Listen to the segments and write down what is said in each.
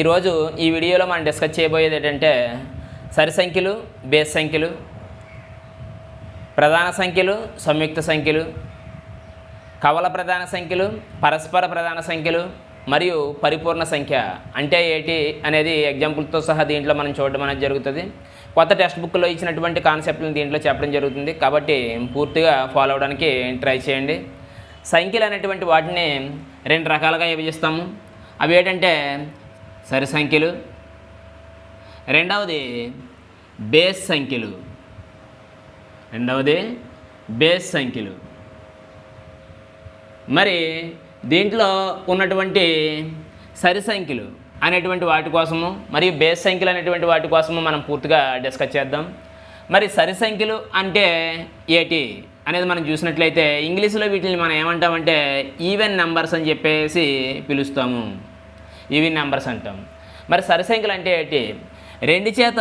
ఈరోజు ఈ వీడియోలో మనం డిస్కస్ చేయబోయేది ఏంటంటే సరి సంఖ్యలు బేస్ సంఖ్యలు ప్రధాన సంఖ్యలు సంయుక్త సంఖ్యలు కవల ప్రధాన సంఖ్యలు పరస్పర ప్రధాన సంఖ్యలు మరియు పరిపూర్ణ సంఖ్య. అంటే ఏటి అనేది ఎగ్జాంపుల్తో సహా దీంట్లో మనం చూడడం అనేది జరుగుతుంది. కొత్త టెక్స్ట్ బుక్లో ఇచ్చినటువంటి కాన్సెప్ట్లను దీంట్లో చెప్పడం జరుగుతుంది. కాబట్టి పూర్తిగా ఫాలో అవడానికి ట్రై చేయండి. సంఖ్యలు అనేటువంటి వాటిని రెండు రకాలుగా విభజిస్తాము. అవి ఏంటంటే సరి సంఖ్యలు. రెండవది బేస్ సంఖ్యలు. రెండవది బేస్ సంఖ్యలు. మరి దీంట్లో ఉన్నటువంటి సరి సంఖ్యలు అనేటువంటి వాటి కోసము మరియు బేస్ సంఖ్యలు అనేటువంటి వాటి కోసము మనం పూర్తిగా డిస్కస్ చేద్దాం. మరి సరి సంఖ్యలు అంటే ఏటి అనేది మనం చూసినట్లయితే ఇంగ్లీష్లో వీటిని మనం ఏమంటామంటే ఈవెన్ నెంబర్స్ అని చెప్పేసి పిలుస్తాము. ఈవెన్ నెంబర్స్ అంటాం. మరి సరి సంఖ్యలు అంటే ఏంటి? రెండు చేత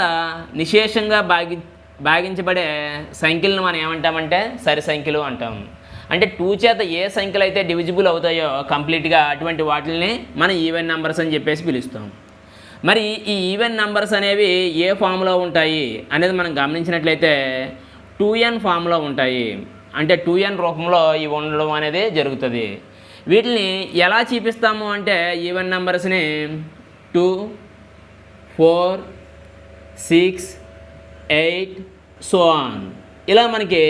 నిశేషంగా భాగి భాగించబడే సంఖ్యలను మనం ఏమంటామంటే సరి సంఖ్యలు అంటాం. అంటే టూ చేత ఏ సంఖ్యలు అయితే డివిజిబుల్ అవుతాయో కంప్లీట్గా అటువంటి వాటిని మనం ఈవెన్ నెంబర్స్ అని చెప్పేసి పిలుస్తాం. మరి ఈ ఈవెన్ నెంబర్స్ అనేవి ఏ ఫామ్లో ఉంటాయి అనేది మనం గమనించినట్లయితే టూ ఎన్ ఫామ్లో ఉంటాయి. అంటే టూ ఎన్ రూపంలో ఇవి ఉండడం అనేది జరుగుతుంది. వీటిని ఎలా చూపిస్తాము అంటే even నెంబర్స్ని two four six eight so on. ఇలా మనకి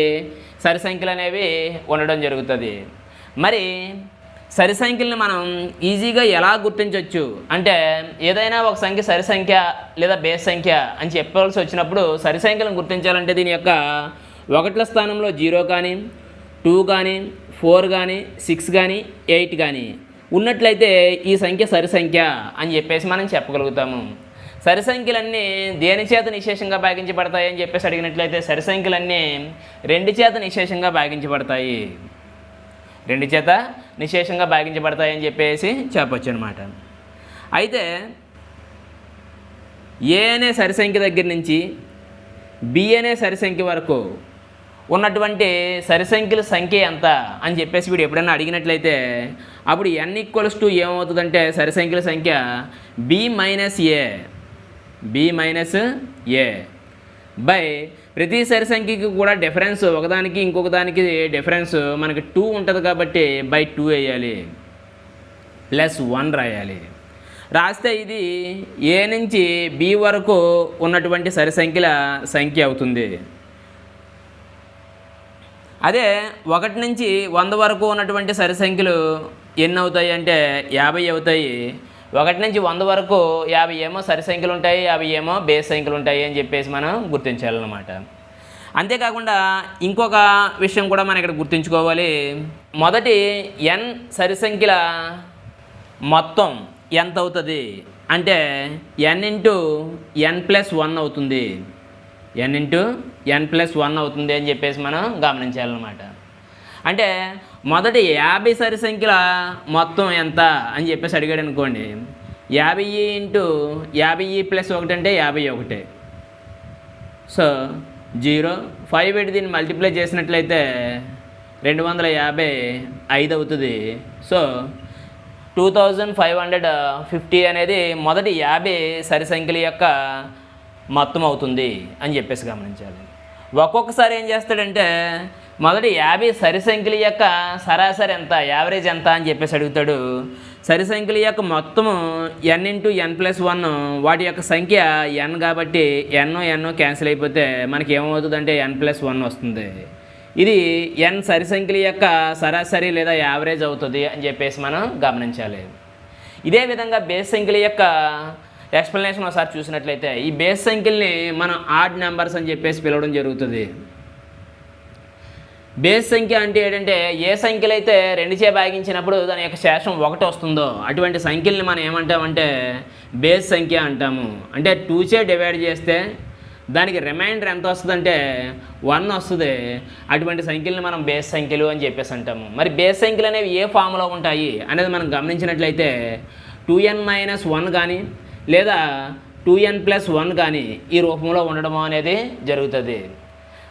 సరి సంఖ్యలు అనేవి ఉండడం జరుగుతుంది. మరి సరి సంఖ్యలను మనం ఈజీగా ఎలా గుర్తించవచ్చు అంటే ఏదైనా ఒక సంఖ్య సరి సంఖ్య లేదా బేస్ సంఖ్య అని చెప్పవలసి వచ్చినప్పుడు సరి సంఖ్యలను గుర్తించాలంటే దీని యొక్క ఒకట్ల స్థానంలో జీరో కానీ టూ కానీ ఫోర్ కానీ సిక్స్ కానీ ఎయిట్ కానీ ఉన్నట్లయితే ఈ సంఖ్య సరి సంఖ్య అని చెప్పేసి మనం చెప్పగలుగుతాము. సరి సంఖ్యలన్నీ దేని చేత నిశేషంగా భాగించబడతాయి అని చెప్పేసి అడిగినట్లయితే సరి సంఖ్యలన్నీ రెండు చేత నిశేషంగా భాగించబడతాయి. రెండు చేత నిశేషంగా భాగించబడతాయి అని చెప్పేసి చెప్పొచ్చు అనమాట అయితే ఏ అనే సరి సంఖ్య దగ్గర నుంచి బి అనే సరి సంఖ్య వరకు ఉన్నటువంటి సరిసంఖ్యల సంఖ్య ఎంత అని చెప్పేసి వీడు ఎప్పుడైనా అడిగినట్లయితే అప్పుడు ఎన్ ఈక్వల్స్ టు ఏమవుతుందంటే సరిసంఖ్యల సంఖ్య B minus A B minus A by ప్రతి సరి సంఖ్యకి కూడా డిఫరెన్స్ ఒకదానికి ఇంకొక దానికి డిఫరెన్స్ మనకి టూ ఉంటుంది కాబట్టి బై టూ వేయాలి. ప్లస్ వన్ రాయాలి. రాస్తే ఇది ఏ నుంచి బి వరకు ఉన్నటువంటి సరిసంఖ్యల సంఖ్య అవుతుంది. అదే ఒకటి నుంచి వంద వరకు ఉన్నటువంటి సరి సంఖ్యలు ఎన్ని అవుతాయి అంటే యాభై అవుతాయి. ఒకటి నుంచి వంద వరకు యాభై ఏమో సరి సంఖ్యలు ఉంటాయి యాభై ఏమో బేస్ సంఖ్యలు ఉంటాయి అని చెప్పేసి మనం గుర్తించాలన్నమాట. అంతేకాకుండా ఇంకొక విషయం కూడా మనం ఇక్కడ గుర్తుంచుకోవాలి. మొదటి ఎన్ సరి సంఖ్యల మొత్తం ఎంత అవుతుంది? అంటే N into N plus one అవుతుంది. N into N plus one అవుతుంది అని చెప్పేసి మనం గమనించాలన్నమాట. అంటే మొదటి యాభై సరి సంఖ్యల మొత్తం ఎంత అని చెప్పేసి అడిగాడు అనుకోండి. యాభై ఇంటూ యాభై ప్లస్ ఒకటి అంటే యాభై ఒకటి. సో జీరో ఫైవ్ పెట్టి దీన్ని మల్టిప్లై చేసినట్లయితే రెండు వందల యాభై ఐదు అవుతుంది. So two thousand five hundred fifty అనేది మొదటి యాభై సరి సంఖ్యల యొక్క మొత్తం అవుతుంది అని చెప్పేసి గమనించాలి. ఒక్కొక్కసారి ఏం చేస్తాడంటే మొదటి యాభై సరి సంఖ్యల యొక్క సరాసరి ఎంత యావరేజ్ ఎంత అని చెప్పేసి అడుగుతాడు. సరి సంఖ్యల యొక్క మొత్తము N into N plus one వాటి యొక్క సంఖ్య ఎన్ కాబట్టి ఎన్ ఎన్ క్యాన్సిల్ అయిపోతే మనకి ఏమవుతుందంటే ఎన్ ప్లస్ వన్ వస్తుంది. ఇది ఎన్ సరి సంఖ్యల యొక్క సరాసరి లేదా యావరేజ్ అవుతుంది అని చెప్పేసి మనం గమనించాలి. ఇదే విధంగా బేస్ సంఖ్యల యొక్క ఎక్స్ప్లెనేషన్ ఒకసారి చూసినట్లయితే ఈ బేస్ సంఖ్యల్ని మనం ఆడ్ నెంబర్స్ అని చెప్పేసి పిలవడం జరుగుతుంది. బేస్ సంఖ్య అంటే ఏంటంటే ఏ సంఖ్యలు అయితే రెండు చే భాగించినప్పుడు దాని యొక్క శేషం ఒకటి వస్తుందో అటువంటి సంఖ్యల్ని మనం ఏమంటామంటే బేస్ సంఖ్య అంటాము. అంటే టూ చే డివైడ్ చేస్తే దానికి రిమైండర్ ఎంత వస్తుందంటే వన్ వస్తుంది. అటువంటి సంఖ్యల్ని మనం బేస్ సంఖ్యలు అని చెప్పేసి అంటాము. మరి బేస్ సంఖ్యలు అనేవి ఏ ఫామ్లో ఉంటాయి అనేది మనం గమనించినట్లయితే టూ ఎన్ మైనస్ వన్ కానీ లేదా టూ ఎన్ ప్లస్ వన్ కానీ ఈ రూపంలో ఉండడం అనేది జరుగుతుంది.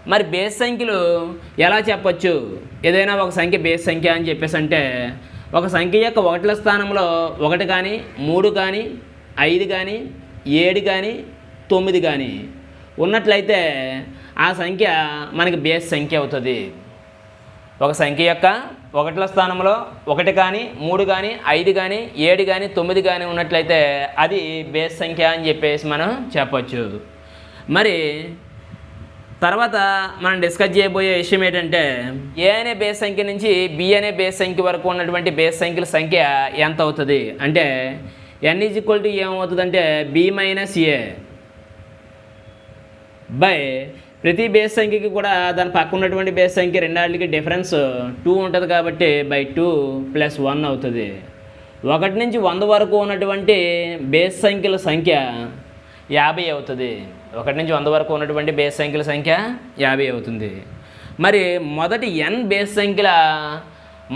మరి బేస్ సంఖ్యలు ఎలా చెప్పచ్చు? ఏదైనా ఒక సంఖ్య బేస్ సంఖ్య అని చెప్పేసి అంటే ఒక సంఖ్య యొక్క ఒకట్ల స్థానంలో ఒకటి కానీ మూడు కానీ ఐదు కానీ ఏడు కానీ తొమ్మిది కానీ ఉన్నట్లయితే ఆ సంఖ్య మనకి బేస్ సంఖ్య అవుతుంది. ఒక సంఖ్య యొక్క ఒకట్ల స్థానంలో ఒకటి కానీ మూడు కానీ ఐదు కానీ ఏడు కానీ తొమ్మిది కానీ ఉన్నట్లయితే అది బేస్ సంఖ్య అని చెప్పేసి మనం చెప్పచ్చు. మరి తర్వాత మనం డిస్కస్ చేయబోయే విషయం ఏంటంటే ఏ అనే బేస్ సంఖ్య నుంచి బి అనే బేస్ సంఖ్య వరకు ఉన్నటువంటి బేస్ సంఖ్యల సంఖ్య ఎంత అవుతుంది? అంటే ఎన్ ఈజ్ ఈక్వల్ టు ఏమవుతుందంటే బి మైనస్ ఏ బై ప్రతి బేస్ సంఖ్యకి కూడా దాని పక్క ఉన్నటువంటి బేస్ సంఖ్య రెండాళ్ళకి డిఫరెన్స్ టూ ఉంటుంది కాబట్టి బై టూ ప్లస్ వన్ అవుతుంది. ఒకటి నుంచి వంద వరకు ఉన్నటువంటి బేస్ సంఖ్యల సంఖ్య యాభై అవుతుంది. ఒకటి నుంచి వంద వరకు ఉన్నటువంటి బేస్ సంఖ్యల సంఖ్య యాభై అవుతుంది. మరి మొదటి ఎన్ బేస్ సంఖ్యల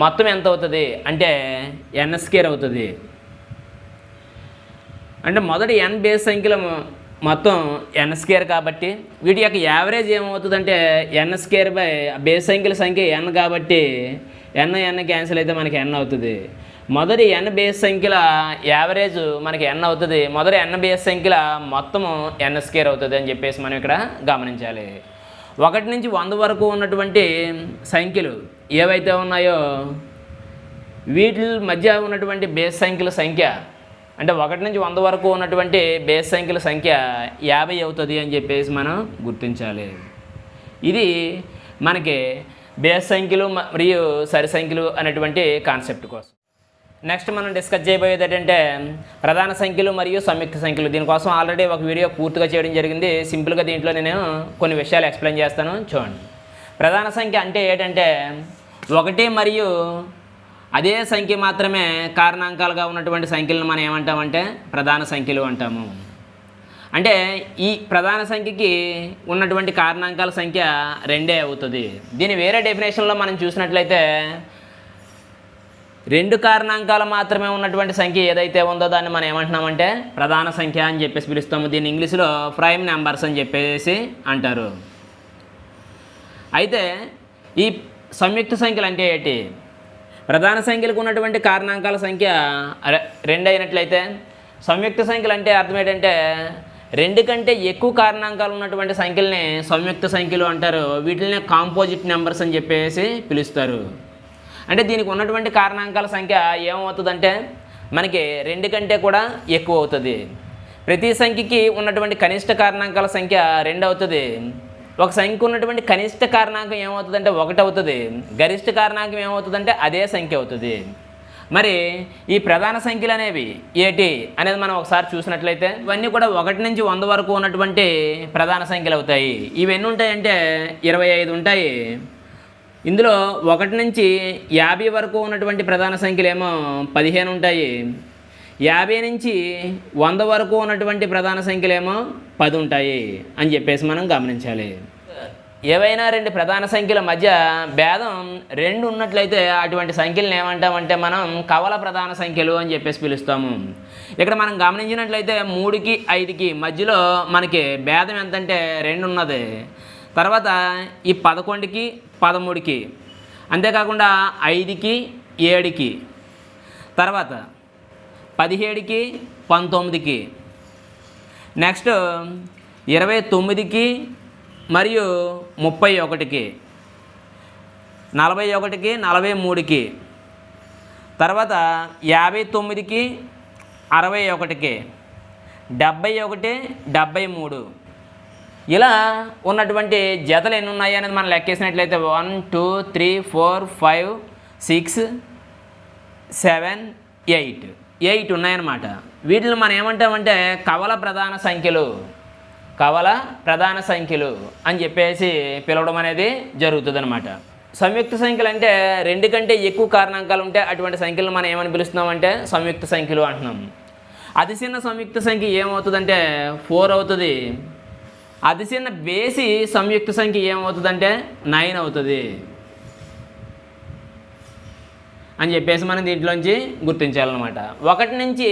మొత్తం ఎంత అవుతుంది? అంటే ఎన్ఎస్కేర్ అవుతుంది. అంటే మొదటి ఎన్ బేస్ సంఖ్యల మొత్తం ఎన్ స్కేర్ కాబట్టి వీటి యొక్క యావరేజ్ ఏమవుతుందంటే ఎన్ స్కేర్ బై బేస్ సంఖ్యల సంఖ్య ఎన్ కాబట్టి ఎన్ ఎన్ క్యాన్సిల్ అయితే మనకి ఎన్ అవుతుంది. మొదటి ఎన్ బేస్ సంఖ్యల యావరేజ్ మనకి ఎన్ అవుతుంది. మొదటి ఎన్ బేస్ సంఖ్యల మొత్తము ఎన్ స్కేర్ అవుతుంది అని చెప్పేసి మనం ఇక్కడ గమనించాలి. ఒకటి నుంచి వంద వరకు ఉన్నటువంటి సంఖ్యలు ఏవైతే ఉన్నాయో వీటి మధ్య ఉన్నటువంటి బేస్ సంఖ్యల సంఖ్య అంటే ఒకటి నుంచి వంద వరకు ఉన్నటువంటి బేస్ సంఖ్యల సంఖ్య యాభై అవుతుంది అని చెప్పేసి మనం గుర్తించాలి. ఇది మనకి బేస్ సంఖ్యలు మరియు సరి సంఖ్యలు అనేటువంటి కాన్సెప్ట్ కోసం. నెక్స్ట్ మనం డిస్కస్ చేయబోయేది ఏంటంటే ప్రధాన సంఖ్యలు మరియు సంయుక్త సంఖ్యలు. దీనికోసం ఆల్రెడీ ఒక వీడియో పూర్తిగా చేయడం జరిగింది. సింపుల్గా దీంట్లో నేను కొన్ని విషయాలు ఎక్స్ప్లెయిన్ చేస్తాను. చూడండి. ప్రధాన సంఖ్య అంటే ఏంటంటే ఒకటి మరియు అదే సంఖ్య మాత్రమే కారణాంకాలుగా ఉన్నటువంటి సంఖ్యలను మనం ఏమంటామంటే ప్రధాన సంఖ్యలు అంటాము. అంటే ఈ ప్రధాన సంఖ్యకి ఉన్నటువంటి కారణాంకాల సంఖ్య రెండే అవుతుంది. దీని వేరే డెఫినేషన్లో మనం చూసినట్లయితే రెండు కారణాంకాలు మాత్రమే ఉన్నటువంటి సంఖ్య ఏదైతే ఉందో దాన్ని మనం ఏమంటున్నామంటే ప్రధాన సంఖ్య అని చెప్పేసి పిలుస్తాము. దీన్ని ఇంగ్లీష్లో ప్రైమ్ నెంబర్స్ అని చెప్పేసి అంటారు. అయితే ఈ సంయుక్త సంఖ్యలు అంటే ఏంటి? ప్రధాన సంఖ్యలకు ఉన్నటువంటి కారణాంకాల సంఖ్య రెండు అయినట్లయితే సంయుక్త సంఖ్యలు అంటే అర్థం ఏంటంటే రెండు కంటే ఎక్కువ కారణాంకాలు ఉన్నటువంటి సంఖ్యల్ని సంయుక్త సంఖ్యలు అంటారు. వీటిని కాంపోజిట్ నెంబర్స్ అని చెప్పేసి పిలుస్తారు. అంటే దీనికి ఉన్నటువంటి కారణాంకాల సంఖ్య ఏమవుతుందంటే మనకి రెండు కంటే కూడా ఎక్కువ అవుతుంది. ప్రతి సంఖ్యకి ఉన్నటువంటి కనిష్ట కారణాంకాల సంఖ్య రెండు అవుతుంది. ఒక సంఖ్య ఉన్నటువంటి కనిష్ట కారణాంకం ఏమవుతుందంటే ఒకటి అవుతుంది. గరిష్ట కారణాంకం ఏమవుతుందంటే అదే సంఖ్య అవుతుంది. మరి ఈ ప్రధాన సంఖ్యలు అనేవి ఏటి అనేది మనం ఒకసారి చూసినట్లయితే ఇవన్నీ కూడా ఒకటి నుంచి వంద వరకు ఉన్నటువంటి ప్రధాన సంఖ్యలు అవుతాయి. ఇవి ఎన్ని ఉంటాయంటే ఇరవై ఐదు ఉంటాయి. ఇందులో ఒకటి నుంచి యాభై వరకు ఉన్నటువంటి ప్రధాన సంఖ్యలు ఏమో పదిహేను ఉంటాయి. యాభై నుంచి వంద వరకు ఉన్నటువంటి ప్రధాన సంఖ్యలు ఏమో పది ఉంటాయి అని చెప్పేసి మనం గమనించాలి. ఏవైనా రెండు ప్రధాన సంఖ్యల మధ్య భేదం రెండు ఉన్నట్లయితే అటువంటి సంఖ్యలను ఏమంటామంటే మనం కవల ప్రధాన సంఖ్యలు అని చెప్పేసి పిలుస్తాము. ఇక్కడ మనం గమనించినట్లయితే మూడుకి ఐదుకి మధ్యలో మనకి భేదం ఎంతంటే రెండు ఉన్నది. తర్వాత ఈ పదకొండుకి పదమూడుకి అంతేకాకుండా ఐదుకి ఏడుకి. తర్వాత పదిహేడుకి పంతొమ్మిదికి. నెక్స్ట్ ఇరవై తొమ్మిదికి మరియు ముప్పై ఒకటికి. నలభై ఒకటికి నలభై మూడుకి. తర్వాత యాభై తొమ్మిదికి అరవై ఒకటికి. డెబ్బై ఒకటి డెబ్బై మూడు. ఇలా ఉన్నటువంటి జతలు ఎన్ని ఉన్నాయి అనేది మనం లెక్కేసినట్లయితే one two three four five six seven eight. Eight ఉన్నాయన్నమాట. వీటిని మనం ఏమంటామంటే కవల ప్రధాన సంఖ్యలు. కవల ప్రధాన సంఖ్యలు అని చెప్పేసి పిలవడం అనేది జరుగుతుందన్నమాట. సంయుక్త సంఖ్యలు అంటే రెండు కంటే ఎక్కువ కారణాంకాలు ఉంటే అటువంటి సంఖ్యలను మనం ఏమని పిలుస్తున్నామంటే సంయుక్త సంఖ్యలు అంటున్నాం. అతి చిన్న సంయుక్త సంఖ్య ఏమవుతుందంటే ఫోర్ అవుతుంది. అతి చిన్న బేసి సంయుక్త సంఖ్య ఏమవుతుందంటే నైన్ అవుతుంది. అని చెప్పేసి మనం దీంట్లోంచి గుర్తించాలన్నమాట. ఒకటి నుంచి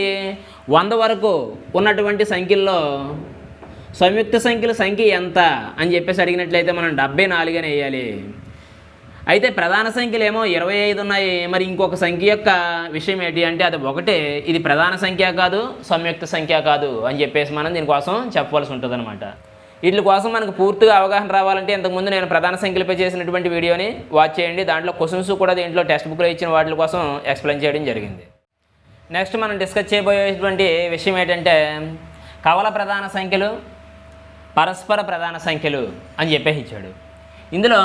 వంద వరకు ఉన్నటువంటి సంఖ్యల్లో సంయుక్త సంఖ్యల సంఖ్య ఎంత అని చెప్పేసి అడిగినట్లయితే మనం డెబ్బై నాలుగని వేయాలి. అయితే ప్రధాన సంఖ్యలు ఏమో ఇరవై ఐదు ఉన్నాయి. మరి ఇంకొక సంఖ్య యొక్క విషయం ఏంటి అంటే అది ఒకటే. ఇది ప్రధాన సంఖ్య కాదు సంయుక్త సంఖ్య కాదు అని చెప్పేసి మనం దీనికోసం చెప్పవలసి ఉంటుంది అనమాట వీటి కోసం మనకు పూర్తిగా అవగాహన రావాలంటే ఇంతకుముందు నేను ప్రధాన సంఖ్యలపై చేసినటువంటి వీడియోని వాచ్ చేయండి. దాంట్లో క్వశ్చన్స్ కూడా దీంట్లో టెక్స్ట్ బుక్లో ఇచ్చిన వాటి కోసం ఎక్స్ప్లెయిన్ చేయడం జరిగింది. నెక్స్ట్ మనం డిస్కస్ చేయబోయేటువంటి విషయం ఏంటంటే కవల ప్రధాన సంఖ్యలు పరస్పర ప్రధాన సంఖ్యలు అని చెప్పేసి ఇచ్చాడు. ఇందులో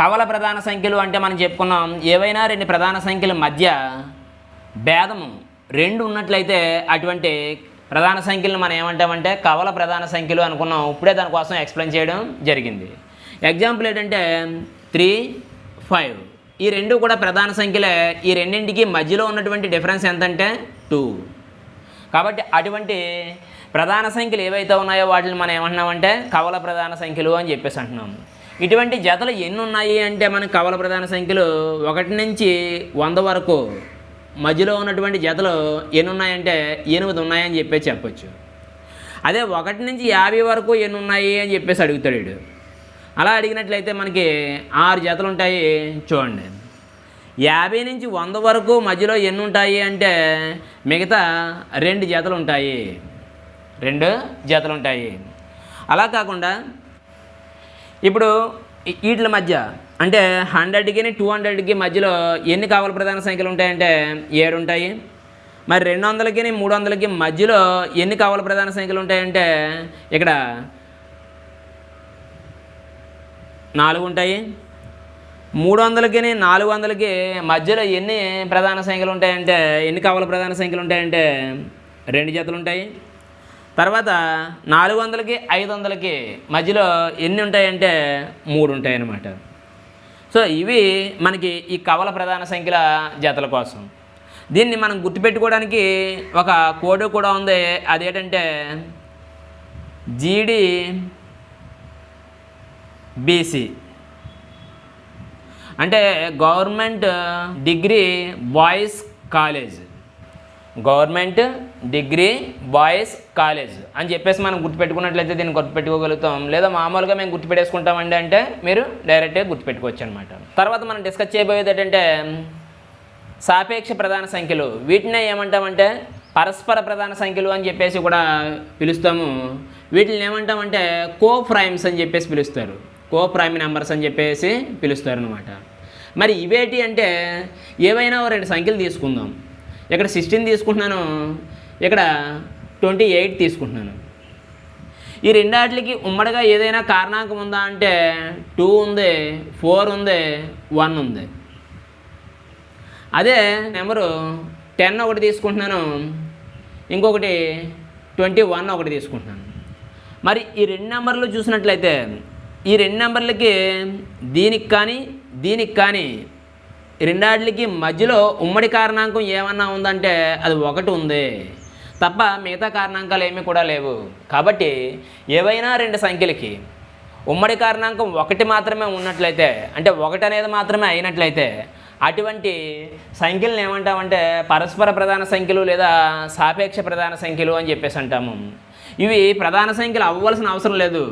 కవల ప్రధాన సంఖ్యలు అంటే మనం చెప్పుకున్నాం ఏవైనా రెండు ప్రధాన సంఖ్యల మధ్య భేదము రెండు ఉన్నట్లయితే అటువంటి ప్రధాన సంఖ్యలను మనం ఏమంటామంటే కవల ప్రధాన సంఖ్యలు అనుకున్నాం. ఇప్పుడే దానికోసం ఎక్స్ప్లెయిన్ చేయడం జరిగింది. ఎగ్జాంపుల్ ఏంటంటే త్రీ ఫైవ్ ఈ రెండు కూడా ప్రధాన సంఖ్యలే. ఈ రెండింటికి మధ్యలో ఉన్నటువంటి డిఫరెన్స్ ఎంతంటే టూ కాబట్టి అటువంటి ప్రధాన సంఖ్యలు ఏవైతే ఉన్నాయో వాటిని మనం ఏమంటున్నామంటే కవల ప్రధాన సంఖ్యలు అని చెప్పేసి అంటున్నాం. ఇటువంటి జతలు ఎన్ని ఉన్నాయి అంటే మనకి కవల ప్రధాన సంఖ్యలు ఒకటి నుంచి వంద వరకు. మధ్యలో ఉన్నటువంటి జతలు ఎన్ని ఉన్నాయంటే ఎనిమిది ఉన్నాయని చెప్పేసి చెప్పొచ్చు. అదే ఒకటి నుంచి యాభై వరకు ఎన్ని ఉన్నాయి అని చెప్పేసి అడుగుతాడు వీడు. అలా అడిగినట్లయితే మనకి ఆరు జతలు ఉంటాయి చూడండి. యాభై నుంచి వంద వరకు మధ్యలో ఎన్ని ఉంటాయి అంటే మిగతా రెండు జతలు ఉంటాయి. రెండు జతలు ఉంటాయి. అలా కాకుండా ఇప్పుడు వీటి మధ్య అంటే హండ్రెడ్కి టూ హండ్రెడ్కి మధ్యలో ఎన్ని కావల ప్రధాన సంఖ్యలు ఉంటాయంటే ఏడు ఉంటాయి మరి రెండు వందలకి మూడు వందలకి మధ్యలో ఎన్ని కావల ప్రధాన సంఖ్యలు ఉంటాయంటే ఇక్కడ నాలుగు ఉంటాయి మూడు వందలకి నాలుగు వందలకి మధ్యలో ఎన్ని ప్రధాన సంఖ్యలు ఉంటాయంటే ఎన్ని కావల ప్రధాన సంఖ్యలు ఉంటాయంటే రెండు జతలు ఉంటాయి తర్వాత నాలుగు వందలకి ఐదు వందలకి మధ్యలో ఎన్ని ఉంటాయంటే మూడు ఉంటాయి అన్నమాట సో ఇవి మనకి ఈ కవల ప్రధాన సంఖ్యల జతల కోసం. దీన్ని మనం గుర్తుపెట్టుకోవడానికి ఒక కోడ్ కూడా ఉంది. అదేంటంటే జీడి బీసీ అంటే government degree boys college. Government degree boys college అని చెప్పేసి మనం గుర్తుపెట్టుకున్నట్లయితే దీన్ని గుర్తుపెట్టుకోగలుగుతాం. లేదా మామూలుగా మేము గుర్తుపెట్టేసుకుంటామండి అంటే మీరు డైరెక్ట్గా గుర్తుపెట్టుకోవచ్చు అనమాట తర్వాత మనం డిస్కస్ చేయబోయేది ఏంటంటే సాపేక్ష ప్రధాన సంఖ్యలు. వీటినే ఏమంటామంటే పరస్పర ప్రధాన సంఖ్యలు అని చెప్పేసి కూడా పిలుస్తాము. వీటిని ఏమంటామంటే కో ప్రైమ్స్ అని చెప్పేసి పిలుస్తారు. కో ప్రైమ్ నెంబర్స్ అని చెప్పేసి పిలుస్తారు అనమాట మరి ఇవేటి అంటే ఏవైనా ఓ రెండు సంఖ్యలు తీసుకుందాం. ఇక్కడ సిక్స్టీన్ తీసుకుంటున్నాను ఇక్కడ ట్వంటీ ఎయిట్ తీసుకుంటున్నాను. ఈ రెండాటికి ఉమ్మడిగా ఏదైనా కారణాంకం ఉందా అంటే టూ ఉంది ఫోర్ ఉంది వన్ ఉంది. అదే నెంబరు టెన్ ఒకటి తీసుకుంటున్నాను ఇంకొకటి ట్వంటీ వన్ ఒకటి తీసుకుంటున్నాను. మరి ఈ రెండు నెంబర్లు చూసినట్లయితే ఈ రెండు నెంబర్లకి దీనికి కానీ దీనికి కానీ రెండాటికి మధ్యలో ఉమ్మడి కారణాంకం ఏమన్నా ఉందంటే అది ఒకటి ఉంది. తప్ప మిగతా కారణాంకాలు ఏమీ కూడా లేవు. కాబట్టి ఏవైనా రెండు సంఖ్యలకి ఉమ్మడి కారణాంకం ఒకటి మాత్రమే ఉన్నట్లయితే అంటే ఒకటి అనేది మాత్రమే అయినట్లయితే అటువంటి సంఖ్యలను ఏమంటామంటే పరస్పర ప్రధాన సంఖ్యలు లేదా సాపేక్ష ప్రధాన సంఖ్యలు అని చెప్పేసి అంటాము. ఇవి ప్రధాన సంఖ్యలు అవ్వాల్సిన అవసరం లేదు.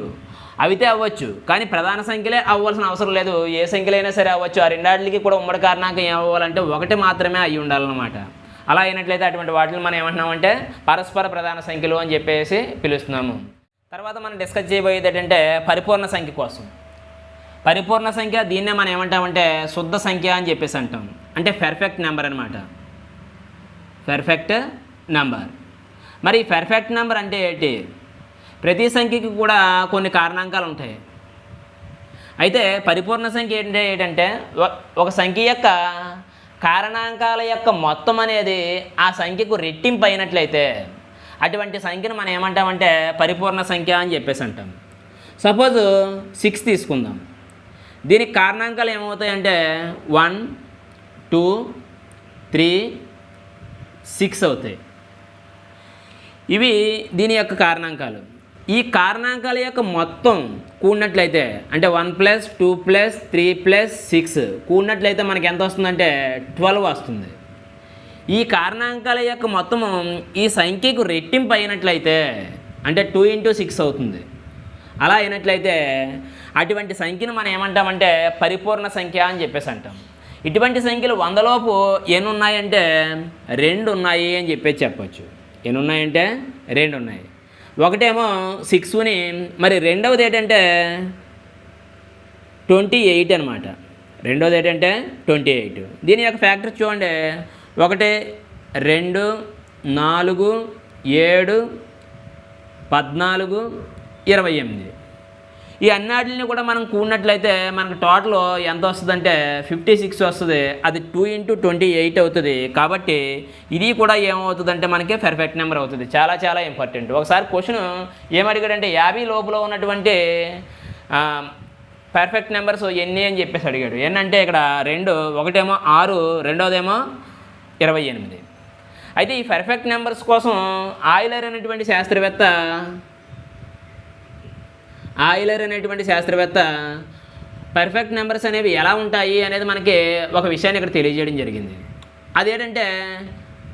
అవితే అవ్వచ్చు. కానీ ప్రధాన సంఖ్యలే అవ్వాల్సిన అవసరం లేదు. ఏ సంఖ్యలైనా సరే అవ్వచ్చు. ఆ రెండాటికి కూడా ఉమ్మడి కారణాంకం ఏం అవ్వాలంటే ఒకటి మాత్రమే అయి ఉండాలన్నమాట. అలా అయినట్లయితే అటువంటి వాటిని మనం ఏమంటున్నామంటే పరస్పర ప్రధాన సంఖ్యలు అని చెప్పేసి పిలుస్తున్నాము. తర్వాత మనం డిస్కస్ చేయబోయేది ఏంటంటే పరిపూర్ణ సంఖ్య కోసం. పరిపూర్ణ సంఖ్య దీన్నే మనం ఏమంటామంటే శుద్ధ సంఖ్య అని చెప్పేసి అంటాం. అంటే పెర్ఫెక్ట్ నెంబర్ అనమాట పెర్ఫెక్ట్ నెంబర్ మరి పెర్ఫెక్ట్ నెంబర్ అంటే ఏంటి? ప్రతి సంఖ్యకి కూడా కొన్ని కారణాంకాలు ఉంటాయి. అయితే పరిపూర్ణ సంఖ్య ఏంటంటే ఏంటంటే ఒక సంఖ్య యొక్క కారణాంకాల యొక్క మొత్తం అనేది ఆ సంఖ్యకు రెట్టింపు అయినట్లయితే అటువంటి సంఖ్యను మనం ఏమంటామంటే పరిపూర్ణ సంఖ్య అని చెప్పేసి అంటాం. సపోజ్ సిక్స్ తీసుకుందాం. దీనికి కారణాంకాలు ఏమవుతాయంటే వన్ టూ త్రీ సిక్స్ అవుతాయి. ఇవి దీని యొక్క కారణాంకాలు. ఈ కారణాంకాల యొక్క మొత్తం కూడినట్లయితే అంటే one plus two plus three plus six కూడినట్లయితే మనకి ఎంత వస్తుందంటే ట్వెల్వ్ వస్తుంది. ఈ కారణాంకాల యొక్క మొత్తము ఈ సంఖ్యకు రెట్టింపు అయినట్లయితే అంటే టూ ఇంటూ సిక్స్ అవుతుంది. అలా అయినట్లయితే అటువంటి సంఖ్యను మనం ఏమంటామంటే పరిపూర్ణ సంఖ్య అని చెప్పేసి అంటాం. ఇటువంటి సంఖ్యలు వందలోపు ఎన్ని ఉన్నాయంటే రెండు ఉన్నాయి అని చెప్పేసి చెప్పచ్చు. ఎన్ని ఉన్నాయంటే రెండు ఉన్నాయి. ఒకటేమో సిక్స్ని మరి రెండవది ఏంటంటే ట్వంటీ ఎయిట్ అనమాట రెండోది ఏంటంటే ట్వంటీ ఎయిట్ దీని యొక్క ఫ్యాక్టర్ చూడండి. ఒకటి రెండు నాలుగు ఏడు పద్నాలుగు ఇరవై ఎనిమిది. ఈ అన్నాటిని కూడా మనం కూడినట్లయితే మనకు టోటల్ ఎంత వస్తుందంటే ఫిఫ్టీ సిక్స్ వస్తుంది. అది టూ ఇంటూ ట్వంటీ ఎయిట్ అవుతుంది. కాబట్టి ఇది కూడా ఏమవుతుందంటే మనకి పర్ఫెక్ట్ నెంబర్ అవుతుంది. చాలా చాలా ఇంపార్టెంట్ ఒకసారి క్వశ్చన్ ఏమడిగాడంటే యాభై లోపల ఉన్నటువంటి పర్ఫెక్ట్ నెంబర్స్ ఎన్ని అని చెప్పేసి అడిగాడు. ఏంటంటే ఇక్కడ రెండు ఒకటేమో ఆరు రెండోదేమో ఇరవై ఎనిమిది. అయితే ఈ పర్ఫెక్ట్ నెంబర్స్ కోసం ఆయిలర్ అనేటువంటి శాస్త్రవేత్త ఆయిలర్ అనేటువంటి శాస్త్రవేత్త పర్ఫెక్ట్ నెంబర్స్ అనేవి ఎలా ఉంటాయి అనేది మనకి ఒక విషయాన్ని ఇక్కడ తెలియజేయడం జరిగింది. అదేంటంటే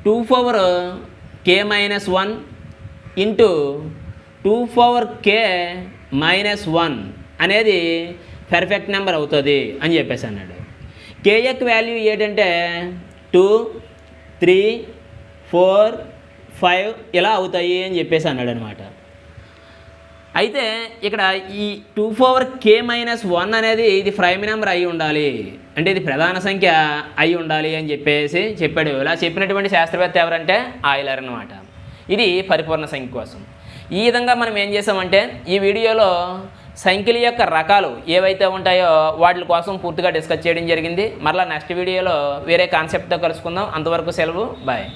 two power K minus one into two power K minus one అనేది పర్ఫెక్ట్ నెంబర్ అవుతుంది అని చెప్పేసి అన్నాడు. కేఎక్ వాల్యూ ఏంటంటే టూ త్రీ ఫోర్ ఫైవ్ ఇలా అవుతాయి అని చెప్పేసి అన్నాడు అనమాట అయితే ఇక్కడ ఈ two four K minus one అనేది ఇది ప్రైమ్ నెంబర్ అయి ఉండాలి. అంటే ఇది ప్రధాన సంఖ్య అయి ఉండాలి అని చెప్పేసి చెప్పాడు. ఇలా చెప్పినటువంటి శాస్త్రవేత్త ఎవరంటే ఆయిలర్ అనమాట ఇది పరిపూర్ణ సంఖ్య కోసం. ఈ విధంగా మనం ఏం చేసామంటే ఈ వీడియోలో సంఖ్యల యొక్క రకాలు ఏవైతే ఉంటాయో వాటి కోసం పూర్తిగా డిస్కస్ చేయడం జరిగింది. మరలా నెక్స్ట్ వీడియోలో వేరే కాన్సెప్ట్తో కలుసుకుందాం. అంతవరకు సెలవు. బాయ్.